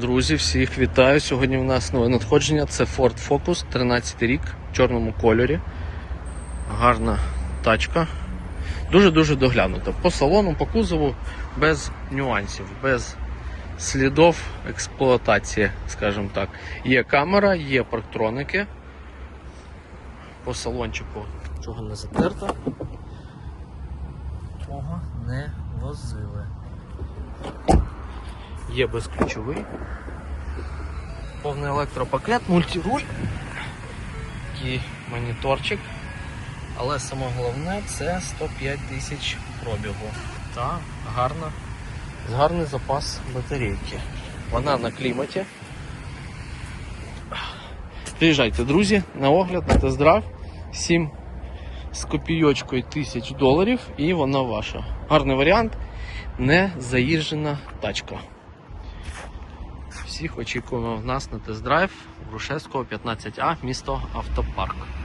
Друзі, всіх вітаю. Сьогодні у нас нове надходження. Це Ford Focus 13 рік в чорному кольорі. Гарна тачка. Дуже-дуже доглянута. По салону, по кузову без нюансів, без слідів експлуатації, скажімо так. Є камера, є парктроники. По салончику чого не затерто. Того не возили. Є безключовий. Повний електропакет, мультируль. Такий моніторчик. Але саме головне це 105 тисяч пробігу. Та гарна, гарний запас батарейки. Вона на кліматі. Приїжджайте, друзі, на огляд, на тест-драйв. 7 з копійочкою тисяч доларів і вона ваша. Гарний варіант. Не заїжджена тачка. Всіх очікуємо в нас на тест-драйв Грушевського 15А, місто Автопарк.